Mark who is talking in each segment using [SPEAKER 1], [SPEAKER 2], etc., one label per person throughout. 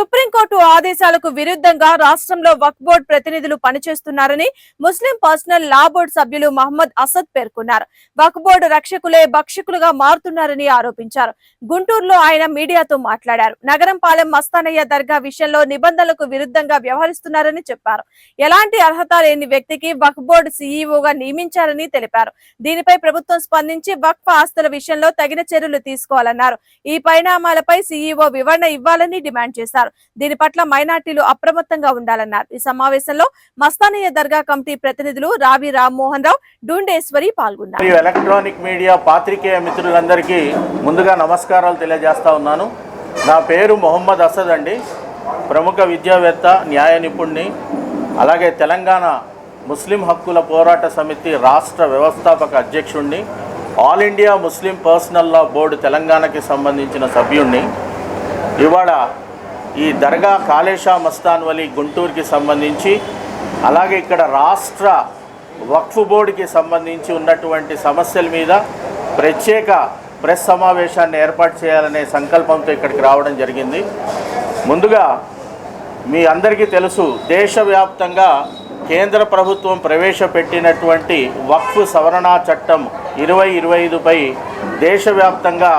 [SPEAKER 1] Supreme court ఆదేశాలకు విరుద్ధంగా రాష్ట్రంలో వక్ఫ్ బోర్డు ప్రతినిధులు పనిచేస్తున్నారని ముస్లిం పర్సనల్ లా బోర్డు సభ్యులు మహమ్మద్ అసద్ పేర్కొన్నారు. వక్ఫ్ బోర్డు రక్షకులే భక్షకులుగా మారుతున్నారని ఆరోపించారు. గుంటూరులో ఆయన మీడియాతో మాట్లాడారు. నగరం పాలెం మస్తానయ్య దర్గా విషయంలో నిబంధనలకు విరుద్ధంగా వ్యవహరిస్తున్నారని చెప్పారు. ఎలాంటి అర్హత లేని వ్యక్తికి వక్ఫ్ బోర్డు సీఈఓగా నియమించారని తెలిపారు. దీనిపై ప్రభుత్వం స్పందించి వక్ఫ్ ఆస్తుల విషయంలో తగిన చర్యలు తీసుకోవాలన్నారు. ఈ పరిణామాలపై సీఈఓ వివరణ ఇవ్వాలని డిమాండ్ చేశారు. దీని పట్ల మైనార్టీలు అప్రమత్తంగా ఉండాలన్నారు. ఈ సమావేశంలో మస్తానయ్య దర్గా కమిటీ ప్రతినిధులు రావి రామ్మోహన్ రావు డూండేశ్వరి పాల్గొన్నారు.
[SPEAKER 2] మరియు ఎలక్ట్రానిక్ మీడియా పాత్రికేయ మిత్రులందరికీ ముందుగా నమస్కారాలు తెలియజేస్తా ఉన్నాను. నా పేరు మొహమ్మద్ అసద్ అండి. ప్రముఖ విద్యావేత్త న్యాయ నిపుణుని అలాగే తెలంగాణ ముస్లిం హక్కుల పోరాట సమితి రాష్ట్ర వ్యవస్థాపక అధ్యక్షుణ్ణి All India Muslim personal law board తెలంగాణకి సంబంధించిన సభ్యుణ్ణి. ఇవాళ ఈ దర్గా కాళేషా మస్తాన్ వలి గుంటూరుకి సంబంధించి అలాగే ఇక్కడ రాష్ట్ర వక్ఫ్ బోర్డుకి సంబంధించి ఉన్నటువంటి సమస్యల మీద ప్రత్యేక ప్రెస్ సమావేశాన్ని ఏర్పాటు చేయాలనే సంకల్పంతో ఇక్కడికి రావడం జరిగింది. ముందుగా మీ అందరికీ తెలుసు దేశవ్యాప్తంగా కేంద్ర ప్రభుత్వం ప్రవేశపెట్టినటువంటి వక్ఫ్ సవరణా చట్టం ఇరవై ఇరవై ఐదుపై దేశవ్యాప్తంగా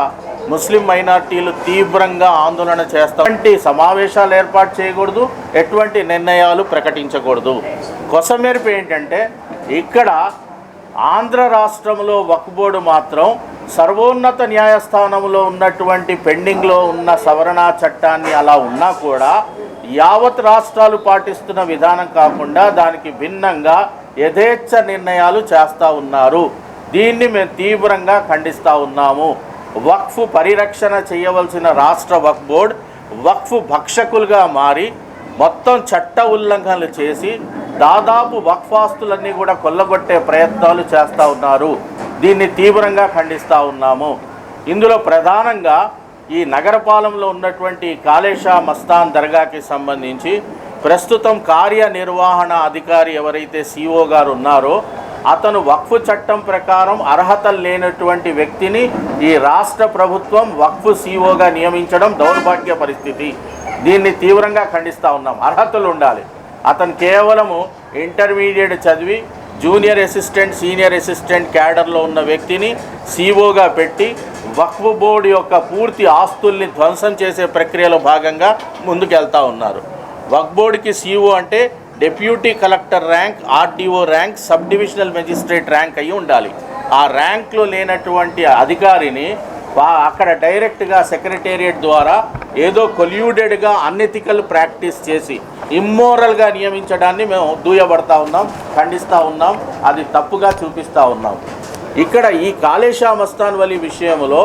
[SPEAKER 2] ముస్లిం మైనార్టీలు తీవ్రంగా ఆందోళన చేస్తాం. ఎటువంటి సమావేశాలు ఏర్పాటు చేయకూడదు ఎటువంటి నిర్ణయాలు ప్రకటించకూడదు. కొసమెరుపు ఏంటంటే ఇక్కడ ఆంధ్ర రాష్ట్రంలో వక్ఫ్ బోర్డు మాత్రం సర్వోన్నత న్యాయస్థానంలో ఉన్నటువంటి పెండింగ్లో ఉన్న సవరణా చట్టాన్ని అలా ఉన్నా కూడా యావత్ రాష్ట్రాలు పాటిస్తున్న విధానం కాకుండా దానికి భిన్నంగా యథేచ్ఛ నిర్ణయాలు చేస్తూ ఉన్నారు. దీన్ని మేము తీవ్రంగా ఖండిస్తూ ఉన్నాము. వక్ఫ్ పరిరక్షణ చేయవలసిన రాష్ట్ర వక్ఫ్ బోర్డ్ వక్ఫ్ భక్షకులుగా మారి మొత్తం చట్ట ఉల్లంఘనలు చేసి దాదాపు వక్ఫాస్తులన్నీ కూడా కొల్లగొట్టే ప్రయత్నాలు చేస్తూ ఉన్నారు. దీన్ని తీవ్రంగా ఖండిస్తూ ఉన్నాము. ఇందులో ప్రధానంగా ఈ నగరపాలెంలో ఉన్నటువంటి కాళేషా మస్తాన్ దర్గాకి సంబంధించి ప్రస్తుతం కార్యనిర్వహణ అధికారి ఎవరైతే సిఓ గారు ఉన్నారో అతను వక్ఫ్ చట్టం ప్రకారం అర్హతలు లేనటువంటి వ్యక్తిని ఈ రాష్ట్ర ప్రభుత్వం వక్ఫ్ సిఓగా నియమించడం దౌర్భాగ్య పరిస్థితి. దీన్ని తీవ్రంగా ఖండిస్తూ ఉన్నాం. అర్హతలు ఉండాలి. అతను కేవలము ఇంటర్మీడియట్ చదివి జూనియర్ అసిస్టెంట్ సీనియర్ అసిస్టెంట్ క్యాడర్లో ఉన్న వ్యక్తిని సీఓగా పెట్టి వక్ఫ్ బోర్డు యొక్క పూర్తి ఆస్తుల్ని ధ్వంసం చేసే ప్రక్రియలో భాగంగా ముందుకెళ్తా ఉన్నారు. వక్ఫ్ బోర్డుకి సీఓ అంటే deputy collector rank RDO rank sub divisional magistrate rank అయి ఉండాలి. ఆ ర్యాంక్లో లేనటువంటి అధికారిని అక్కడ డైరెక్ట్గా సెక్రటేరియట్ ద్వారా ఏదో కొల్యూడెడ్గా అన్ఎథికల్ ప్రాక్టీస్ చేసి ఇమ్మోరల్గా నియమించడాన్ని మేము దూయబడతా ఉన్నాం ఖండిస్తూ ఉన్నాం అది తప్పుగా చూపిస్తూ ఉన్నాం. ఇక్కడ ఈ కాళేషా మస్తాన్ వలి విషయంలో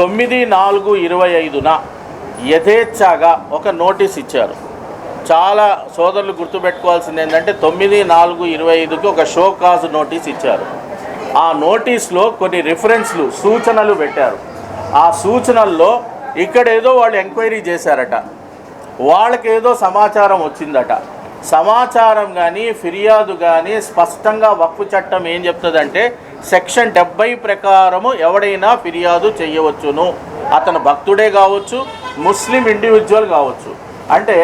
[SPEAKER 2] తొమ్మిది నాలుగు ఇరవై ఐదున యథేచ్ఛగా ఒక నోటీస్ ఇచ్చారు. చాలా సోదరులు గుర్తుపెట్టుకోవాల్సింది ఏంటంటే తొమ్మిది నాలుగు ఇరవై ఐదుకి ఒక షో కాజ్ నోటీస్ ఇచ్చారు. ఆ నోటీస్లో కొన్ని రిఫరెన్స్లు సూచనలు పెట్టారు. ఆ సూచనల్లో ఇక్కడ ఏదో వాళ్ళు ఎంక్వైరీ చేశారట. వాళ్ళకి ఏదో సమాచారం వచ్చిందట. సమాచారం కానీ ఫిర్యాదు కానీ స్పష్టంగా వక్ఫ్ చట్టం ఏం చెప్తుందంటే సెక్షన్ డెబ్బై ప్రకారము ఎవడైనా ఫిర్యాదు చేయవచ్చును. అతను భక్తుడే కావచ్చు ముస్లిం ఇండివిజువల్ కావచ్చు. అంటే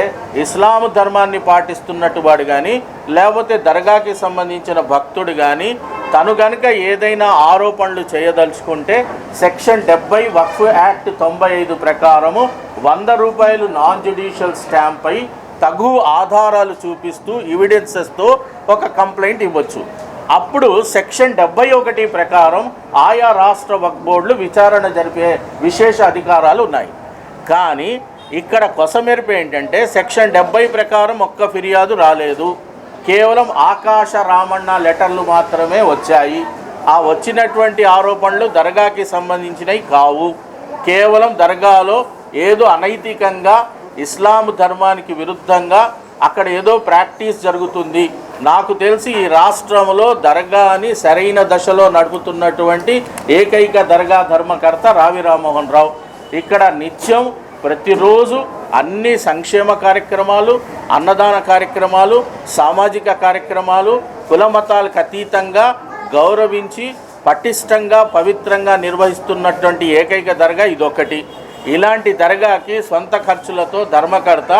[SPEAKER 2] ఇస్లాం ధర్మాన్ని పాటిస్తున్నట్టు వాడు కానీ లేకపోతే దర్గాకి సంబంధించిన భక్తుడు కానీ తను గనుక ఏదైనా ఆరోపణలు చేయదలుచుకుంటే సెక్షన్ డెబ్బై వక్ఫ్ యాక్ట్ తొంభై ఐదు ప్రకారము వంద రూపాయలు నాన్ జ్యుడిషియల్ స్టాంపై తగు ఆధారాలు చూపిస్తూ ఎవిడెన్సెస్తో ఒక కంప్లైంట్ ఇవ్వచ్చు. అప్పుడు సెక్షన్ డెబ్బై ఒకటి ప్రకారం ఆయా రాష్ట్ర వక్ బోర్డులు విచారణ జరిపే విశేష అధికారాలు ఉన్నాయి. కానీ ఇక్కడ కొసమెరుపు ఏంటంటే సెక్షన్ డెబ్బై ప్రకారం ఒక్క ఫిర్యాదు రాలేదు. కేవలం ఆకాశ రామన్న లెటర్లు మాత్రమే వచ్చాయి. ఆ వచ్చినటువంటి ఆరోపణలు దర్గాకి సంబంధించినవి కావు. కేవలం దర్గాలో ఏదో అనైతికంగా ఇస్లాం ధర్మానికి విరుద్ధంగా అక్కడ ఏదో ప్రాక్టీస్ జరుగుతుంది. నాకు తెలిసి ఈ రాష్ట్రంలో దర్గాని సరైన దశలో నడుపుతున్నటువంటి ఏకైక దర్గా ధర్మకర్త రావి రామ్మోహన్ రావు. ఇక్కడ నిత్యం ప్రతిరోజు అన్ని సంక్షేమ కార్యక్రమాలు అన్నదాన కార్యక్రమాలు సామాజిక కార్యక్రమాలు కుల మతాలకు అతీతంగా గౌరవించి పటిష్టంగా పవిత్రంగా నిర్వహిస్తున్నటువంటి ఏకైక దర్గా ఇదొకటి. ఇలాంటి దర్గాకి సొంత ఖర్చులతో ధర్మకర్త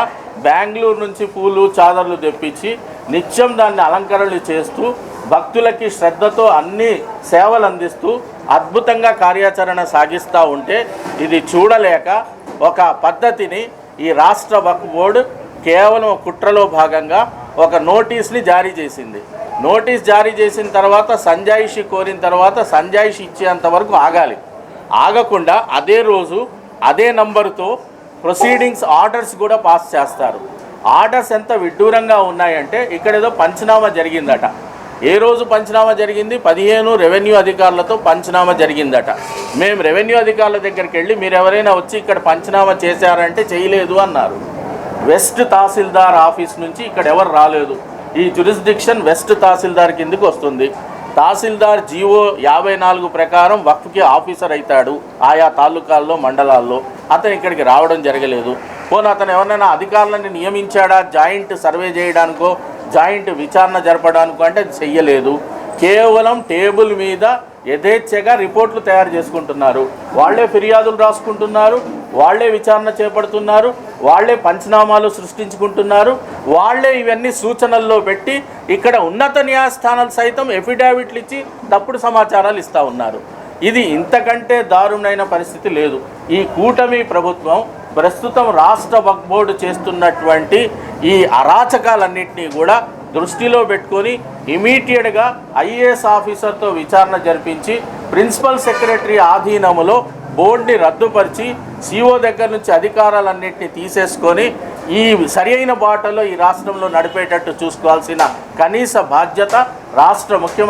[SPEAKER 2] బెంగళూరు నుంచి పూలు చాదర్లు తెప్పించి నిత్యం దాన్ని అలంకరణలు చేస్తూ భక్తులకి శ్రద్ధతో అన్ని సేవలు అందిస్తూ అద్భుతంగా కార్యాచరణ సాగిస్తూ ఉంటే ఇది చూడలేక ఒక పద్ధతిని ఈ రాష్ట్ర వక్ఫ్ బోర్డు కేవలం కుట్రలో భాగంగా ఒక నోటీస్ని జారీ చేసింది. నోటీస్ జారీ చేసిన తర్వాత సంజాయిషి కోరిన తర్వాత సంజాయిషి ఇచ్చేంత వరకు ఆగాలి. ఆగకుండా అదే రోజు అదే నంబరుతో ప్రొసీడింగ్స్ ఆర్డర్స్ కూడా పాస్ చేస్తారు. ఆర్డర్స్ ఎంత విడ్డూరంగా ఉన్నాయంటే ఇక్కడ ఏదో పంచనామా జరిగిందట. ఏ రోజు పంచనామా జరిగింది? పదిహేను రెవెన్యూ అధికారులతో పంచనామా జరిగిందట. మేము రెవెన్యూ అధికారుల దగ్గరికి వెళ్ళి మీరు ఎవరైనా వచ్చి ఇక్కడ పంచనామా చేశారంటే చేయలేదు అన్నారు. వెస్ట్ తహసీల్దార్ ఆఫీస్ నుంచి ఇక్కడ ఎవరు రాలేదు. ఈ జురిస్డిక్షన్ వెస్ట్ తహసీల్దార్ కిందికి వస్తుంది. తహసీల్దార్ జీవో యాభై నాలుగు ప్రకారం వక్ఫ్కి ఆఫీసర్ అవుతాడు ఆయా తాలూకాల్లో మండలాల్లో. అతను ఇక్కడికి రావడం జరగలేదు. పోనీ అతను ఎవరైనా అధికారులను నియమించాడా? జాయింట్ సర్వే చేయడానికో జాయింట్ విచారణ జరపడానికి అంటే అది చెయ్యలేదు. కేవలం టేబుల్ మీద యథేచ్ఛగా రిపోర్ట్లు తయారు చేసుకుంటున్నారు. వాళ్ళే ఫిర్యాదులు రాసుకుంటున్నారు వాళ్ళే విచారణ చేపడుతున్నారు వాళ్ళే పంచనామాలు సృష్టించుకుంటున్నారు వాళ్ళే ఇవన్నీ సూచనల్లో పెట్టి ఇక్కడ ఉన్నత న్యాయస్థానాలు సైతం ఎఫిడావిట్లు ఇచ్చి తప్పుడు సమాచారాలు ఇస్తూ ఉన్నారు. ఇది ఇంతకంటే దారుణమైన పరిస్థితి లేదు. ఈ కూటమి ప్రభుత్వం ప్రస్తుతం రాష్ట్ర వక్బోర్డు చేస్తున్నటువంటి ఈ అరాచకాలన్నింటినీ కూడా దృష్టిలో పెట్టుకొని ఇమీడియట్గా ఐఏఎస్ ఆఫీసర్తో విచారణ జరిపించి ప్రిన్సిపల్ సెక్రటరీ ఆధీనములో బోర్డుని రద్దుపరిచి సిఓ దగ్గర నుంచి అధికారాలన్నింటినీ తీసేసుకొని ఈ సరియైన బాటలో ఈ రాష్ట్రంలో నడిపేటట్టు చూసుకోవాల్సిన కనీస బాధ్యత రాష్ట్ర ముఖ్యమంత్రి